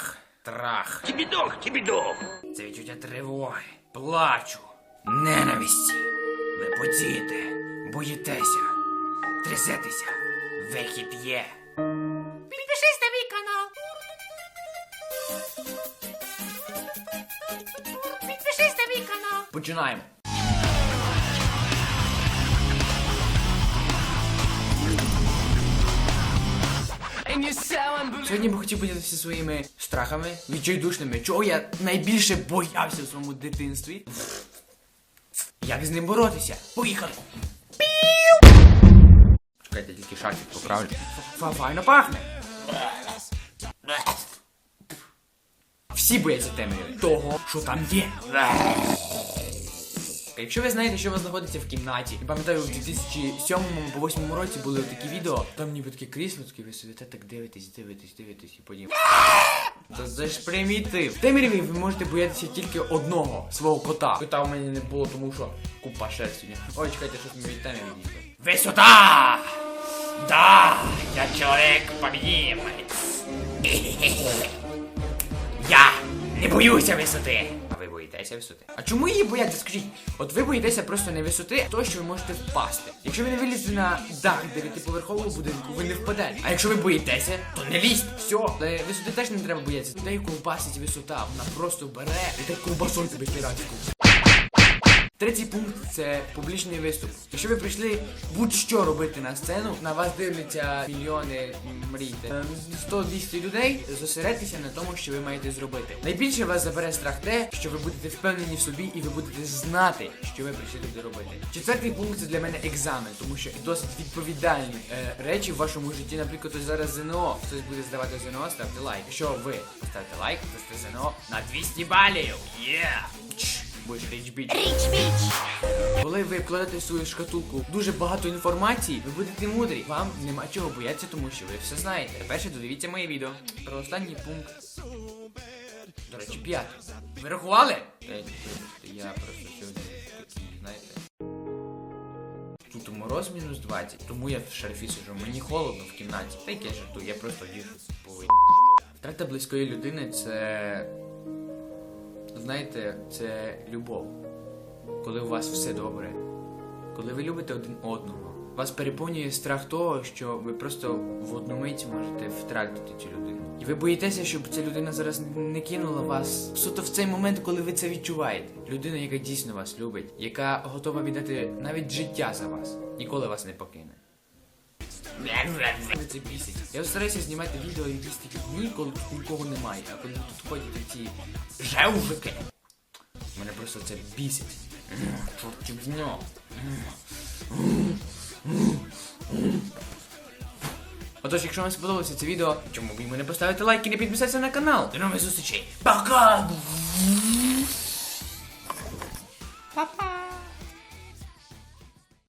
страх. Тібідох, тібідох. Це відчуття тривоги, плачу, ненависті. Ви потієте, боїтеся, трясетеся. Вихід є. Підпишись на мій канал. Підпишись на мій канал. Починаємо. Сьогодні би хотів поділитися своїми страхами, відчайдушними, чого я найбільше боявся в своєму дитинстві. Як з ним боротися? Поїхали! Чекайте, тільки шарфік поправлю. Фа- Файно пахне. Всі бояться темряви. Того, що там є. Якщо ви знаєте, що у вас знаходиться в кімнаті, я пам'ятаю, в 2007 по 2008 році були такі відео, там ніби таке крісло, таке ви сидите, так дивитесь, дивитесь, дивитесь і потім. Та це ж примітив. В ви можете боятися тільки одного свого кота. Кота у мене не було, тому що купа шерсті. Ой, чекайте, щось ми від теми відійшли. Висота! Да, я чоловік побідімець. Я не боюся висоти. А висоти? А чому її бояться? Скажіть, от ви боїтеся просто не висоти, то що ви можете впасти. Якщо ви не вилізете на дах дев'ятиповерхового будинку, ви не впадете. А якщо ви боїтеся, то не лізьте. Все. Але висоти теж не треба боятися. Людей ковбасить висота, вона просто бере і так ковбасою тебе стирати. Третій пункт це публічний виступ. Якщо ви прийшли будь-що робити на сцену, на вас дивляться мільйони мрійте. Ем, 100-200 людей, зосередьтеся на тому, що ви маєте зробити. Найбільше вас забере страх те, що ви будете впевнені в собі і ви будете знати, що ви прийшли туди робити. Четвертий пункт це для мене екзамен, тому що досить відповідальні е, речі в вашому житті. Наприклад, ось зараз ЗНО. Хтось буде здавати ЗНО, ставте лайк. Якщо ви поставите лайк, дасте ЗНО на 200 балів. Yeah! Будеш річ біч. Коли ви вкладете в свою шкатулку дуже багато інформації, ви будете мудрі. Вам нема чого боятися, тому що ви все знаєте. Перше додивіться моє відео. Про останній пункт. До речі, п'ятий. Ви рахували? Я просто сьогодні такий, знаєте. Тут мороз мінус 20, тому я в шарфі сижу. Мені холодно в кімнаті. Та яке жарту, я просто діжу по Втрата близької людини це. Знаєте, це любов. Коли у вас все добре, коли ви любите один одного, вас переповнює страх того, що ви просто в одну мить можете втратити цю людину. І ви боїтеся, щоб ця людина зараз не кинула вас суто в цей момент, коли ви це відчуваєте. Людина, яка дійсно вас любить, яка готова віддати навіть життя за вас, ніколи вас не покине. Це бісить. Я стараюся знімати відео якісь такі дні, коли тут нікого немає, а коли тут ходять ці жевжики. Мене просто це бісить. Чортів нього. Отож, якщо вам сподобалося це відео, чому б йому не поставити лайк і не підписатися на канал? До нових зустрічей. Пока! Па-па.